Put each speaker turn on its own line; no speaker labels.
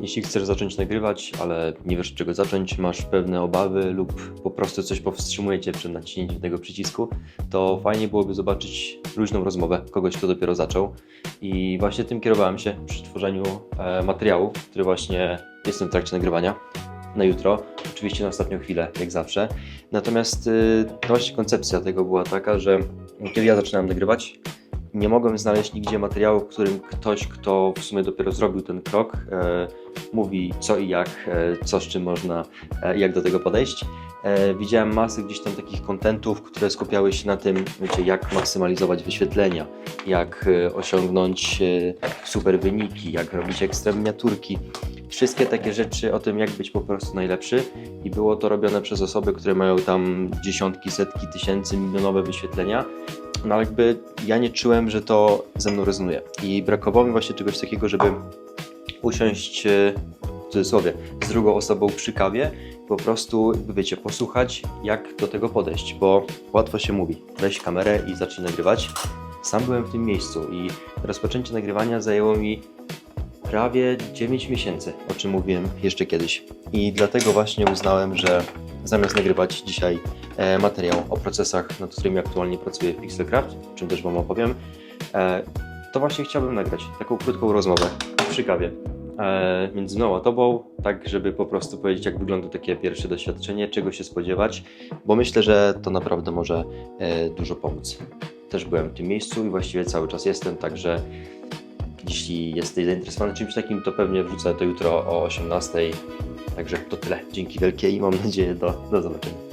jeśli chcesz zacząć nagrywać, ale nie wiesz czego zacząć, masz pewne obawy lub po prostu coś powstrzymuje Cię przed naciśnięciem tego przycisku, to fajnie byłoby zobaczyć luźną rozmowę kogoś, kto dopiero zaczął. I właśnie tym kierowałem się przy tworzeniu e, materiału, który właśnie jestem w trakcie nagrywania na jutro. Oczywiście na ostatnią chwilę, jak zawsze. Natomiast y, to właśnie koncepcja tego była taka, że kiedy ja zaczynałem nagrywać, nie mogłem znaleźć nigdzie materiału, w którym ktoś, kto w sumie dopiero zrobił ten krok, e, mówi co i jak, e, co z czym można, e, jak do tego podejść. Widziałem masę gdzieś tam takich kontentów, które skupiały się na tym, wiecie, jak maksymalizować wyświetlenia, jak osiągnąć super wyniki, jak robić ekstra miniaturki. Wszystkie takie rzeczy o tym, jak być po prostu najlepszy i było to robione przez osoby, które mają tam dziesiątki, setki tysięcy, milionowe wyświetlenia. No jakby ja nie czułem, że to ze mną rezonuje i brakowało mi właśnie czegoś takiego, żeby usiąść e, w cudzysłowie z drugą osobą przy kawie, po prostu, wiecie, posłuchać jak do tego podejść, bo łatwo się mówi, weź kamerę i zacznij nagrywać. Sam byłem w tym miejscu i rozpoczęcie nagrywania zajęło mi prawie 9 miesięcy, o czym mówiłem jeszcze kiedyś. I dlatego właśnie uznałem, że zamiast nagrywać dzisiaj materiał o procesach, nad którymi aktualnie pracuję w Pixelcraft, czym też Wam opowiem, e, to właśnie chciałbym nagrać taką krótką rozmowę przy kawie e, między mną a Tobą, tak żeby po prostu powiedzieć, jak wygląda takie pierwsze doświadczenie, czego się spodziewać, bo myślę, że to naprawdę może e, dużo pomóc. Też byłem w tym miejscu i właściwie cały czas jestem, także jeśli jesteś zainteresowany czymś takim, to pewnie wrzucę to jutro o 18. Także to tyle. Dzięki wielkie i mam nadzieję do, do zobaczenia.